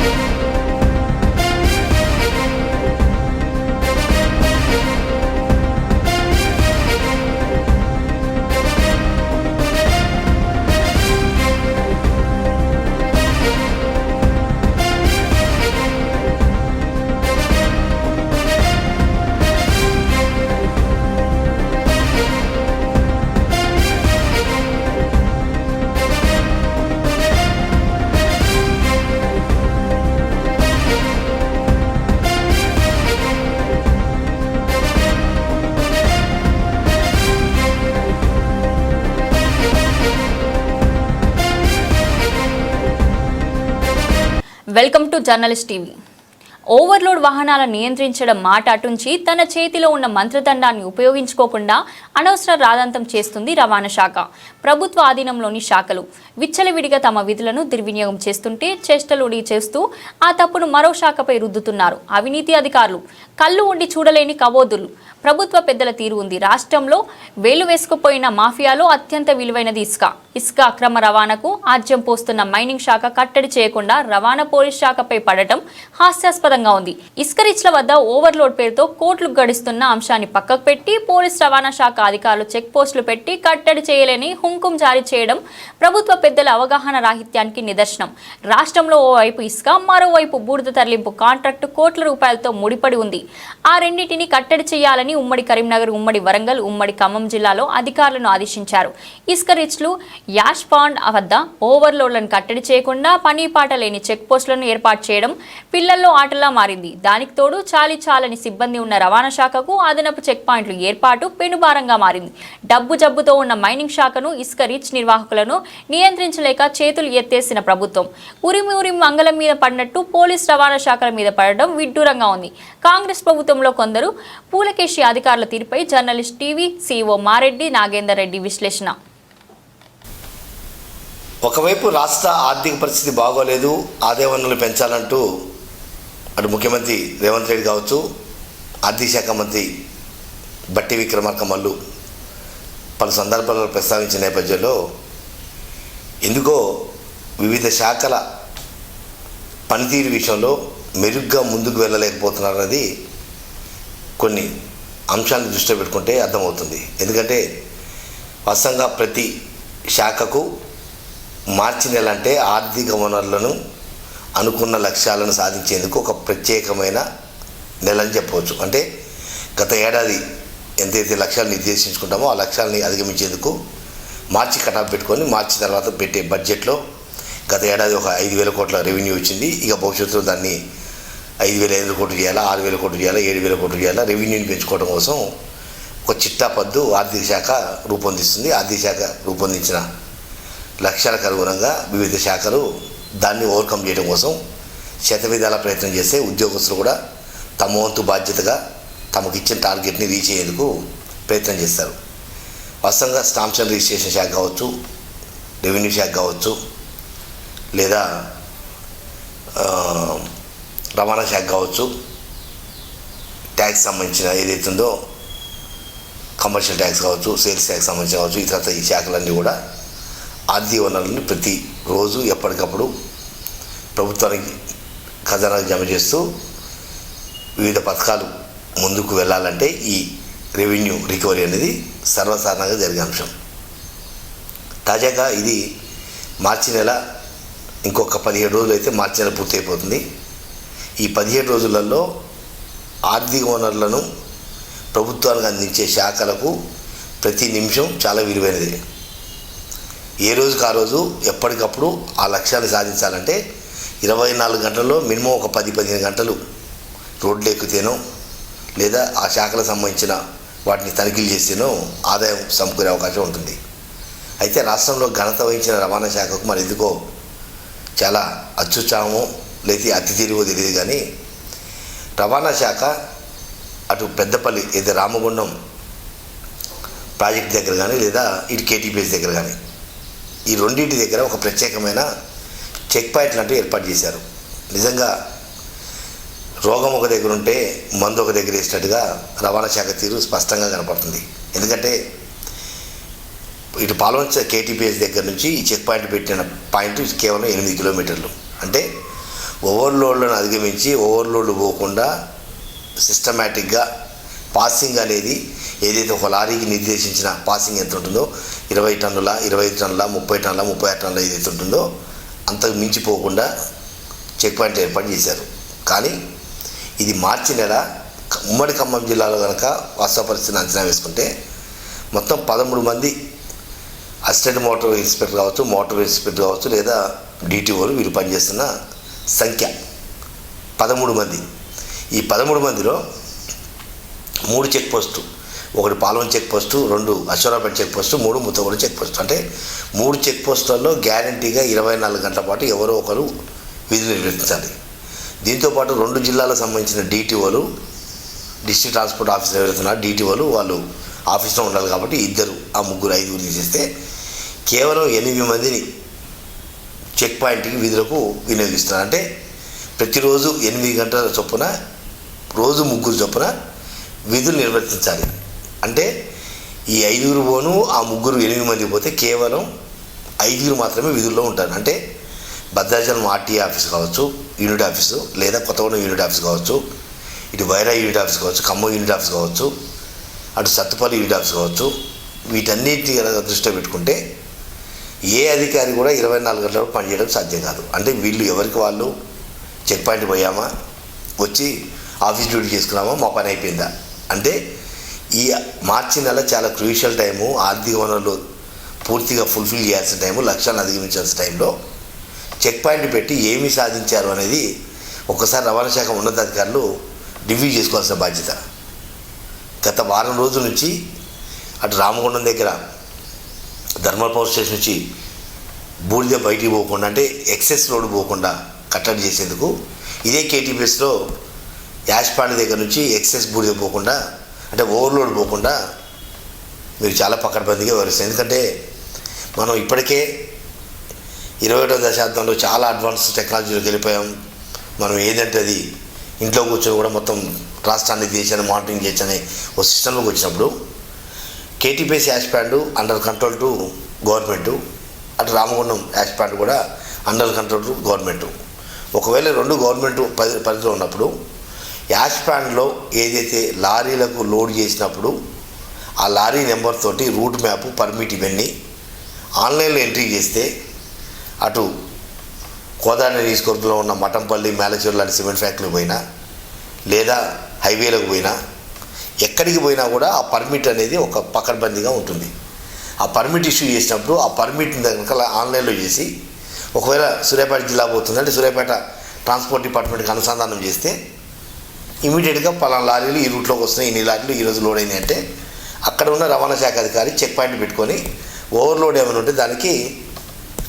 Музика welcome to journalist TV overload వాహనాలను నియంత్రించడం మాట అటుంచి తన చేతిలో ఉన్న మంత్రదండాన్ని ఉపయోగించుకోకుండా అనవసర రాదంతం చేస్తుంది రవాణా శాఖ. ప్రభుత్వ ఆధీనంలోని శాఖలు విచ్చలవిడిగా తమ విధులను దుర్వినియోగం చేస్తుంటే చేష్టలుడి చేస్తూ ఆ తప్పును మరో శాఖపై రుద్దుతున్నారు. అవినీతి అధికారులు కళ్ళు ఉండి చూడలేని కవోదులు ప్రభుత్వ పెద్దల తీరు ఉంది. రాష్ట్రంలో వేలు వేసుకుపోయిన మాఫియాలో అత్యంత విలువైనది ఇసుక. ఇసుక అక్రమ రవాణాకు ఆజ్యం పోస్తున్న మైనింగ్ శాఖ కట్టడి చేయకుండా రవాణా పోలీస్ శాఖపై పడటం హాస్యాస్పదంగా ఉంది. ఇస్కరిచ్ల వద్ద ఓవర్లోడ్ పేరుతో కోట్లు గడిస్తున్న అంశాన్ని పక్కకు పెట్టి పోలీస్ రవాణా శాఖ అధికారులు చెక్ పోస్టులు పెట్టి కట్టడి చేయలేని హుంకుం జారీ చేయడం ప్రభుత్వ పెద్దల అవగాహన రాహిత్యానికి నిదర్శనం. రాష్ట్రంలో ఓవైపు ఇసుక మరోవైపు బూడిద తరలింపు కాంట్రాక్టు కోట్ల రూపాయలతో ముడిపడి ఉంది. ఆ రెండింటిని కట్టడి చేయాలని ఉమ్మడి కరీంనగర్ ఉమ్మడి వరంగల్ ఉమ్మడి ఖమ్మం జిల్లాలో అధికారులను ఆదేశించారు. ఇసుక రిచ్లు యాష్ పాండ్ వద్ద ఓవర్లోడ్లను కట్టడి చేయకుండా పని పాట లేని చెక్ పోస్టులను ఏర్పాటు చేయడం పిల్లల్లో ఆటల మారింది. దానికి తోడు చాలి చాలని సిబ్బంది ఉన్న రవాణా శాఖకు అదనపు చెక్ పాయింట్లు ఏర్పాటు పెనుభారంగా మారింది. డబ్బు జబ్బుతో ఉన్న మైనింగ్ శాఖను ఇసుక రిచ్ నిర్వాహకులను నియంత్రించలేక చేతులు ఎత్తేసిన ప్రభుత్వం. ఉరిమి ఉరిమి మంగళం మీద పడినట్టు పోలీస్ రవాణా శాఖల మీద పడడం విడ్డూరంగా ఉంది. కాంగ్రెస్ ప్రభుత్వంలో కొందరు పూలకేశి అధికారుల తీరుపై journalist TV CEO Mareddy Nagender Reddy విశ్లేషణ. ఒకవైపు రాష్ట్ర ఆర్థిక పరిస్థితి బాగోలేదు ఆదాయ వనరులు పెంచాలంటూ అటు ముఖ్యమంత్రి రేవంత్ రెడ్డి కావచ్చు ఆర్థిక శాఖ మంత్రి బట్టి విక్రమార్క మల్లు పలు సందర్భాల్లో ప్రస్తావించిన నేపథ్యంలో ఎందుకో వివిధ శాఖల పనితీరు విషయంలో మెరుగ్గా ముందుకు వెళ్ళలేకపోతున్నారన్నది కొన్ని అంశాలను దృష్టిలో పెట్టుకుంటే అర్థమవుతుంది. ఎందుకంటే వాస్తవంగా ప్రతి శాఖకు మార్చి నెల అంటే ఆర్థిక వనరులను అనుకున్న లక్ష్యాలను సాధించేందుకు ఒక ప్రత్యేకమైన నెల అని చెప్పవచ్చు. అంటే గత ఏడాది ఎంతైతే లక్ష్యాలు నిర్దేశించుకుంటామో ఆ లక్ష్యాలని అధిగమించేందుకు మార్చి కటాఫ్ పెట్టుకొని మార్చి తర్వాత పెట్టే బడ్జెట్లో గత ఏడాది ఒక ఐదు వేల కోట్ల రెవెన్యూ వచ్చింది. ఇక భవిష్యత్తులో దాన్ని ఐదు వేల ఐదు కోట్లు చేయాలా ఆరు వేల కోట్లు చేయాలా ఏడు వేల కోట్లు చేయాలా రెవెన్యూని పెంచుకోవడం కోసం ఒక చిట్టా పద్దు ఆర్థిక శాఖ రూపొందిస్తుంది. ఆర్థిక శాఖ రూపొందించిన లక్ష్యాలకు అనుగుణంగా వివిధ శాఖలు దాన్ని ఓవర్కమ్ చేయడం కోసం శతవిధాల ప్రయత్నం చేస్తే ఉద్యోగస్తులు కూడా తమ వంతు బాధ్యతగా తమకు ఇచ్చిన టార్గెట్ని రీచ్ అయ్యేందుకు ప్రయత్నం చేస్తారు. వాస్తవంగా స్టాంప్స్ అండ్ రిజిస్ట్రేషన్ శాఖ కావచ్చు రెవెన్యూ శాఖ కావచ్చు లేదా రవాణా శాఖ కావచ్చు ట్యాక్స్ సంబంధించిన ఏదైతుందో కమర్షియల్ ట్యాక్స్ కావచ్చు సేల్స్ ట్యాక్స్ సంబంధించి కావచ్చు ఇతర ఈ శాఖలన్నీ కూడా ఆర్థిక వనరులను ప్రతి రోజు ఎప్పటికప్పుడు ప్రభుత్వానికి ఖజానా జమ చేస్తూ వివిధ పథకాలు ముందుకు వెళ్ళాలంటే ఈ రెవెన్యూ రికవరీ అనేది సర్వసాధారణంగా జరిగే అంశం. తాజాగా ఇది మార్చి నెల ఇంకొక పదిహేడు రోజులు అయితే మార్చి నెల పూర్తి అయిపోతుంది ఈ పదిహేడు రోజులలో ఆర్థిక వనరులను ప్రభుత్వానికి అందించే శాఖలకు ప్రతి నిమిషం చాలా విలువైనది. ఏ రోజుకి ఆ రోజు ఎప్పటికప్పుడు ఆ లక్ష్యాన్ని సాధించాలంటే ఇరవై నాలుగు గంటల్లో మినిమం ఒక పది పదిహేను గంటలు రోడ్లు ఎక్కితేనో లేదా ఆ శాఖలకు సంబంధించిన వాటిని తనిఖీలు చేస్తేనో ఆదాయం సమకూరే అవకాశం ఉంటుంది. అయితే రాష్ట్రంలో ఘనత వహించిన రవాణా శాఖకు మరి ఎందుకో చాలా అత్యుత్సాహము లేదా అతి తీరువో తెలియదు కానీ రవాణా శాఖ అటు పెద్దపల్లి అయితే రామగుండం ప్రాజెక్ట్ దగ్గర కానీ లేదా ఇటు కేటీపీఎస్ దగ్గర కానీ ఈ రెండింటి దగ్గర ఒక ప్రత్యేకమైన చెక్ పాయింట్లు అంటూ ఏర్పాటు చేశారు. నిజంగా రోగం ఒక దగ్గర ఉంటే మందు ఒక దగ్గర వేసినట్టుగా రవాణా శాఖ తీరు స్పష్టంగా కనపడుతుంది. ఎందుకంటే ఇటు పాల్వంచ కేటీపీఎస్ దగ్గర నుంచి ఈ చెక్ పాయింట్ పెట్టిన పాయింట్ కేవలం ఎనిమిది కిలోమీటర్లు. అంటే ఓవర్లోడ్లను అధిగమించి ఓవర్లోడ్ పోకుండా సిస్టమేటిక్గా పాసింగ్ అనేది ఏదైతే ఒక లారీకి నిర్దేశించిన పాసింగ్ ఎంత ఉంటుందో ఇరవై టన్నుల ఇరవై ఐదు టన్నుల ముప్పై టన్నుల ముప్పై ఆరు టన్నుల ఏదైతే ఉంటుందో అంతకు మించిపోకుండా చెక్ పాయింట్ ఏర్పాటు చేశారు. కానీ ఇది మార్చి నెల ఉమ్మడి ఖమ్మం జిల్లాలో కనుక వాస్తవ పరిస్థితిని అంచనా వేసుకుంటే మొత్తం పదమూడు మంది అసిస్టెంట్ మోటార్ ఇన్స్పెక్టర్ కావచ్చు మోటార్ ఇన్స్పెక్టర్ కావచ్చు లేదా డీటీఓలు వీరు పనిచేస్తున్న సంఖ్య పదమూడు మంది. ఈ పదమూడు మందిలో మూడు చెక్ పోస్టు ఒకటి పాలెం చెక్ పోస్టు రెండు అశ్వరాపేట చెక్ పోస్టు మూడు ముత్తగూడ చెక్ పోస్ట్ అంటే మూడు చెక్ పోస్టులలో గ్యారంటీగా ఇరవై నాలుగు గంటల పాటు ఎవరో ఒకరు విధులు నిర్వర్తించాలి దీంతోపాటు రెండు జిల్లాలకు సంబంధించిన డీటీఓలు డిస్ట్రిక్ట్ ట్రాన్స్పోర్ట్ ఆఫీసర్ ఎవరైతున్నారు డీటీఓలు వాళ్ళు ఆఫీస్లో ఉండాలి కాబట్టి ఇద్దరు ఆ ముగ్గురు ఐదుగురు తీసేస్తే కేవలం ఎనిమిది మందిని చెక్ పాయింట్కి విధులకు వినియోగిస్తున్నారు అంటే ప్రతిరోజు ఎనిమిది గంటల చొప్పున రోజు ముగ్గురు చొప్పున విధులు నిర్వర్తించాలి. అంటే ఈ ఐదుగురు పోను ఆ ముగ్గురు ఎనిమిది మంది పోతే కేవలం ఐదుగురు మాత్రమే విధుల్లో ఉంటారు. అంటే భద్రాచలం ఆర్టీఏ ఆఫీస్ కావచ్చు యూనిట్ ఆఫీసు లేదా కొత్తగూడెం యూనిట్ ఆఫీస్ కావచ్చు ఇటు వైరా యూనిట్ ఆఫీస్ కావచ్చు ఖమ్మం యూనిట్ ఆఫీస్ కావచ్చు అటు సత్తుపల్లి యూనిట్ ఆఫీస్ కావచ్చు వీటన్నిటి దృష్టిలో పెట్టుకుంటే ఏ అధికారి కూడా ఇరవై నాలుగు గంటల పనిచేయడం సాధ్యం కాదు. అంటే వీళ్ళు ఎవరికి వాళ్ళు? చెక్ పాయింట్ పోయామా? వచ్చి ఆఫీస్ డ్యూటీ చేసుకున్నామా? మా పని అయిపోయిందా? అంటే ఈ మార్చి నెల చాలా క్రూషియల్ టైము ఆర్థిక వనరులు పూర్తిగా ఫుల్ఫిల్ చేయాల్సిన టైము లక్ష్యాలను అధిగమించాల్సిన టైంలో చెక్ పాయింట్ పెట్టి ఏమి సాధించారు అనేది ఒకసారి రవాణా శాఖ ఉన్నతాధికారులు రివ్యూ చేసుకోవాల్సిన బాధ్యత. గత వారం రోజుల నుంచి అటు రామగుండం దగ్గర ధర్మల్ పవర్ స్టేషన్ నుంచి బూడిద బయటికి పోకుండా అంటే ఎక్సెస్ రోడ్డు పోకుండా కట్టడి చేసేందుకు ఇదే కేటీపీఎస్లో యాష్పాండ్ దగ్గర నుంచి ఎక్సెస్ బూడిద పోకుండా అంటే ఓవర్లోడ్ పోకుండా మీరు చాలా పకడ్బందీగా వివరిస్తారు ఎందుకంటే మనం ఇప్పటికే ఇరవై ఒకటో దశాబ్దంలో చాలా అడ్వాన్స్ టెక్నాలజీలోకి వెళ్ళిపోయాం. మనం ఏదంటే అది ఇంట్లో కూర్చొని కూడా మొత్తం రాష్ట్రాన్ని దేశాన్ని మానిటరింగ్ చేయొచ్చని ఒక సిస్టంలోకి వచ్చినప్పుడు KTPS ash pond under control to government అటు రామగుండం యాష్ ప్యాండ్ కూడా అండర్ కంట్రోల్ టు గవర్నమెంట్. ఒకవేళ రెండు గవర్నమెంట్ పరిధిలో ఉన్నప్పుడు యాష్ ప్యాండ్లో ఏదైతే లారీలకు లోడ్ చేసినప్పుడు ఆ లారీ నెంబర్ తోటి రూట్ మ్యాప్ పర్మిట్ ఇవన్నీ ఆన్లైన్లో ఎంట్రీ చేస్తే అటు కోదాడ నియోజకవర్గంలో ఉన్న మఠంపల్లి మేలచూరు లాంటి సిమెంట్ ఫ్యాక్టరీకి పోయినా లేదా హైవేలకు పోయినా ఎక్కడికి పోయినా కూడా ఆ పర్మిట్ అనేది ఒక పకడ్బందీగా ఉంటుంది. ఆ పర్మిట్ ఇష్యూ చేసినప్పుడు ఆ పర్మిట్ కనుక ఆన్లైన్లో చేసి ఒకవేళ సూర్యాపేట జిల్లా పోతుందంటే సూర్యాపేట ట్రాన్స్పోర్ట్ డిపార్ట్మెంట్కి అనుసంధానం చేస్తే ఇమీడియట్గా పలానా లారీలు ఈ రూట్లోకి వస్తున్నాయి ఇన్ని లారీలు ఈరోజు లోడ్ అయినాయి అంటే అక్కడ ఉన్న రవాణా శాఖ అధికారి చెక్ పాయింట్ పెట్టుకొని ఓవర్లోడ్ ఏమైనా ఉంటే దానికి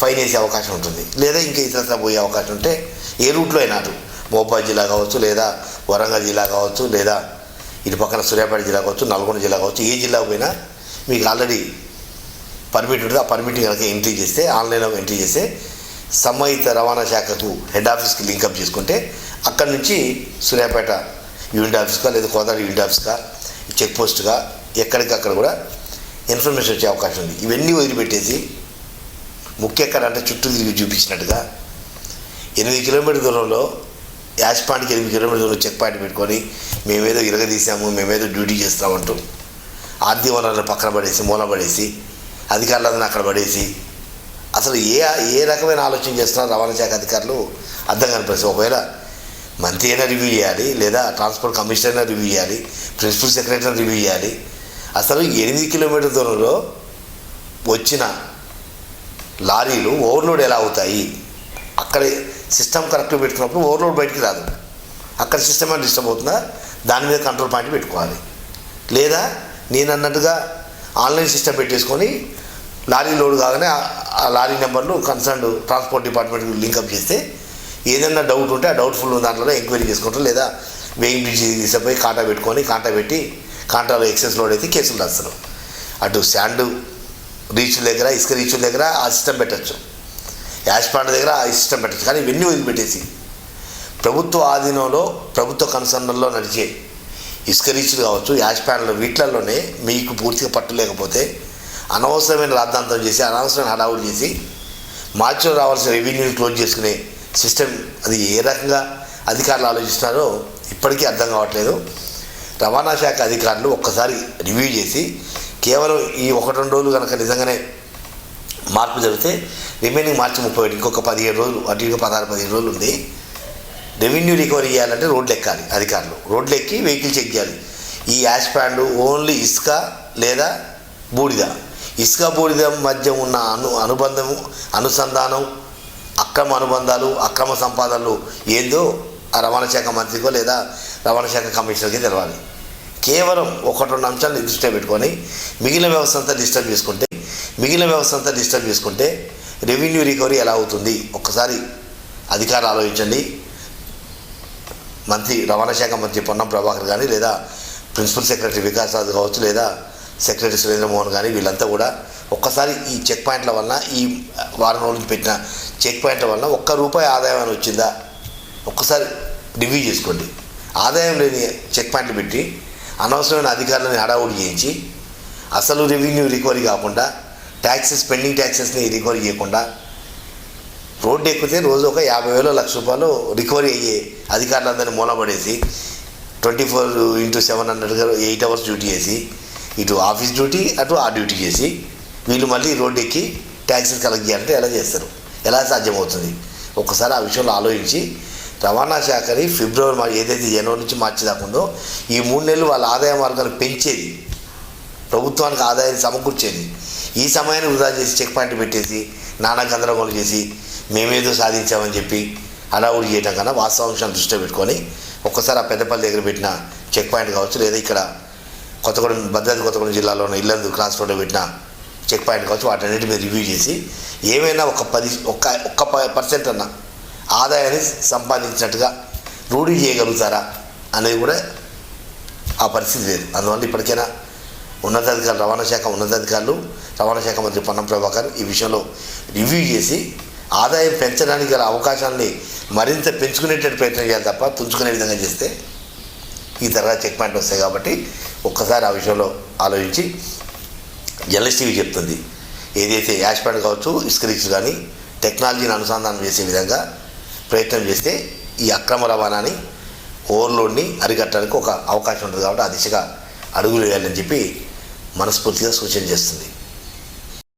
ఫైన్ వేసే అవకాశం ఉంటుంది. లేదా ఇంకా ఇతరత్ర పోయే అవకాశం ఉంటే ఏ రూట్లో అయినా అటు మోబాద్ జిల్లా కావచ్చు లేదా వరంగల్ జిల్లా కావచ్చు లేదా ఇటు పక్కన సూర్యాపేట జిల్లా కావచ్చు నల్గొండ జిల్లా కావచ్చు ఏ జిల్లాకు పోయినా మీకు ఆల్రెడీ పర్మిట్ ఉంటుంది. ఆ పర్మిట్ కనుక ఎంట్రీ చేస్తే ఆన్లైన్లో ఎంట్రీ చేస్తే సంబంధిత రవాణా శాఖకు హెడ్ ఆఫీస్కి లింకప్ చేసుకుంటే అక్కడి నుంచి సూర్యాపేట యూనిట్ ఆఫీస్గా లేదా కోదాడ యూనిట్ ఆఫీస్గా చెక్ పోస్ట్గా ఎక్కడికక్కడ కూడా ఇన్ఫర్మేషన్ వచ్చే అవకాశం ఉంది. ఇవన్నీ వదిలిపెట్టేసి ముఖ్య అంటే చుట్టూ తిరిగి చూపించినట్టుగా ఎనిమిది కిలోమీటర్ దూరంలో యాష్పాండ్కి ఎనిమిది కిలోమీటర్ దూరంలో చెక్ పాయింట్ పెట్టుకొని మేమేదో ఇరగదీసాము మేమేదో డ్యూటీ చేస్తామంటూ ఆర్థిక వనరులను పక్కన పడేసి మూల పడేసి అధికారులను అక్కడ పడేసి అసలు ఏ ఏ రకమైన ఆలోచన చేస్తున్నారు రవాణా శాఖ అధికారులు? అర్థం కనిపిస్తుంది ఒకవేళ మంత్రి అయినా రివ్యూ చేయాలి లేదా ట్రాన్స్పోర్ట్ కమిషనర్ అయినా రివ్యూ చేయాలి ప్రిన్సిపల్ సెక్రటరీ రివ్యూ చేయాలి. అసలు ఎనిమిది కిలోమీటర్ దూరంలో వచ్చిన లారీలు ఓవర్లోడ్ ఎలా అవుతాయి? అక్కడ సిస్టమ్ కరెక్ట్గా పెట్టుకున్నప్పుడు ఓవర్లోడ్ బయటికి రాదు. అక్కడ సిస్టమ్ అని డిస్టర్బ్ అవుతుందా? దాని మీద కంట్రోల్ పాయింట్ పెట్టుకోవాలి. లేదా నేను అన్నట్టుగా ఆన్లైన్ సిస్టమ్ పెట్టేసుకొని లారీ లోడ్ కాగానే ఆ- ఆ లారీ నెంబర్లు కన్సర్న్ ట్రాన్స్పోర్ట్ డిపార్ట్మెంట్కి లింకప్ చేస్తే ఏదైనా డౌట్ ఉంటే ఆ డౌట్ఫుల్ దాంట్లో ఎంక్వైరీ చేసుకుంటారు. లేదా వెయింగ్ బ్రిడ్జ్ తీసుకుపోయి కాంటా పెట్టుకొని కాంటా పెట్టి కాంటాలో ఎక్సెస్ లోడ్ అయితే కేసులు రాస్తారు. అటు శాండ్ రీచ్ దగ్గర ఇసుక రీచ్ల దగ్గర ఆ సిస్టమ్ పెట్టచ్చు. యాష్ ప్లాంట్ దగ్గర ఆ సిస్టమ్ పెట్టచ్చు. కానీ ఇవన్నీ వదిలిపెట్టేసి ప్రభుత్వ ఆధీనంలో ప్రభుత్వ కన్సర్న్లో నడిచే ఇసుక రీచ్లు కావచ్చు యాష్ ప్లాంట్లు వీటిలలోనే మీకు పూర్తిగా పట్టు లేకపోతే అనవసరమైన రాద్ధాంతం చేసి అనవసరమైన హడావులు చేసి మార్చిలో రావాల్సిన రెవెన్యూని క్లోజ్ చేసుకునే సిస్టమ్ అది ఏ రకంగా అధికారులు ఆలోచిస్తున్నారో ఇప్పటికీ అర్థం కావట్లేదు. రవాణా శాఖ అధికారులు ఒక్కసారి రివ్యూ చేసి కేవలం ఈ ఒకటి రెండు రోజులు కనుక నిజంగానే మార్పు జరిగితే రిమైనింగ్ మార్చి ముప్పై ఒకటి ఇంకొక పదిహేడు రోజులు అటు ఇటు పదహారు పదిహేను రోజులు ఉంది. రెవెన్యూ రికవరీ చేయాలంటే రోడ్లు ఎక్కాలి అధికారులు. రోడ్లు ఎక్కి వెహికల్ చెక్ చేయాలి. ఈ యాష్ ప్యాండ్ ఓన్లీ ఇసుక లేదా బూడిద? ఇసుక బూడిద మధ్య ఉన్న అను అనుబంధము అనుసంధానం అక్రమ అనుబంధాలు అక్రమ సంపాదనలు ఏందో ఆ రవాణా శాఖ మంత్రికో లేదా రవాణా శాఖ కమిషనర్కి తెలవాలి. కేవలం ఒకటి రెండు అంశాలను దృష్టిలో పెట్టుకొని మిగిలిన వ్యవస్థ అంతా డిస్టర్బ్ చేసుకుంటే మిగిలిన వ్యవస్థ అంతా డిస్టర్బ్ చేసుకుంటే రెవెన్యూ రికవరీ ఎలా అవుతుంది? ఒక్కసారి అధికారులు ఆలోచించండి. మంత్రి రవాణా శాఖ మంత్రి పొన్నం ప్రభాకర్ కానీ లేదా ప్రిన్సిపల్ సెక్రటరీ వికాస్ రాజు కావచ్చు లేదా సెక్రటరీ సురేంద్ర మోహన్ కానీ వీళ్ళంతా కూడా ఒక్కసారి ఈ చెక్ పాయింట్ల వలన ఈ వారం రోజుల నుంచి పెట్టిన చెక్ పాయింట్ల వలన ఒక్క రూపాయి ఆదాయం అని వచ్చిందా? ఒక్కసారి రివ్యూ చేసుకోండి. ఆదాయం లేని చెక్ పాయింట్లు పెట్టి అనవసరమైన అధికారులను హడావుడి చేయించి అసలు రెవెన్యూ రికవరీ కాకుండా ట్యాక్సెస్ పెండింగ్ ట్యాక్సెస్ని రికవరీ చేయకుండా రోడ్డు ఎక్కితే రోజు ఒక యాభై వేలు లక్ష రూపాయలు రికవరీ అయ్యే అధికారులందరినీ మూలపడేసి ట్వంటీ ఫోర్ ఇంటూ సెవెన్ హండ్రెడ్గా ఎయిట్ అవర్స్ డ్యూటీ చేసి ఇటు ఆఫీస్ డ్యూటీ అటు ఆ డ్యూటీ చేసి వీళ్ళు మళ్ళీ రోడ్డు ఎక్కి ట్యాక్సీ కలెక్ట్ చేయాలంటే ఎలా చేస్తారు? ఎలా సాధ్యమవుతుంది? ఒక్కసారి ఆ విషయంలో ఆలోచించి రవాణా శాఖని ఫిబ్రవరి మా ఏదైతే జనవరి నుంచి మార్చి దాకుందో ఈ మూడు నెలలు వాళ్ళ ఆదాయ మార్గాలు పెంచేది. ప్రభుత్వానికి ఆదాయాన్ని సమకూర్చేది. ఈ సమయాన్ని వృధా చేసి చెక్ పాయింట్ పెట్టేసి నానా గందరగోళం చేసి మేమేదో సాధించామని చెప్పి హడావుడి చేయడం కన్నా వాస్తవాంశాన్ని దృష్టిలో పెట్టుకొని ఒక్కసారి ఆ పెద్దపల్లి దగ్గర పెట్టిన చెక్ పాయింట్ కావచ్చు లేదా ఇక్కడ కొత్తగూడెం భద్రాద్రి కొత్తగూడెం జిల్లాలో ఉన్న ఇల్లందు క్రాస్ రోడ్డు పెట్టిన చెక్ పాయింట్ కావచ్చు వాటన్నిటి మీద రివ్యూ చేసి ఏమైనా ఒక పది ఒక్క ఒక్క పర్సెంట్ అన్న ఆదాయాన్ని సంపాదించినట్టుగా రూఢీ చేయగలుగుతారా అనేది కూడా ఆ పరిస్థితి లేదు. అందువల్ల ఇప్పటికైనా ఉన్నతాధికారులు రవాణా శాఖ ఉన్నతాధికారులు రవాణా శాఖ మంత్రి పొన్నం ప్రభాకర్ ఈ విషయంలో రివ్యూ చేసి ఆదాయం పెంచడానికి గల అవకాశాన్ని మరింత పెంచుకునేటట్టు ప్రయత్నం చేయాలి తప్ప తుంచుకునే విధంగా చేస్తే ఈ తరహా చెక్ పాయింట్ వస్తాయి కాబట్టి ఒక్కసారి ఆ విషయంలో ఆలోచించి జర్నలిస్ట్ చెప్తుంది. ఏదైతే యాష్ కావచ్చు ఇస్క్రిక్స్ కానీ టెక్నాలజీని అనుసంధానం చేసే విధంగా ప్రయత్నం చేస్తే ఈ అక్రమ రవాణాని ఓవర్లోడ్ని అరికట్టడానికి ఒక అవకాశం ఉంటుంది కాబట్టి ఆ దిశగా అడుగులు వేయాలని చెప్పి మనస్ఫూర్తిగా సూచన చేస్తుంది.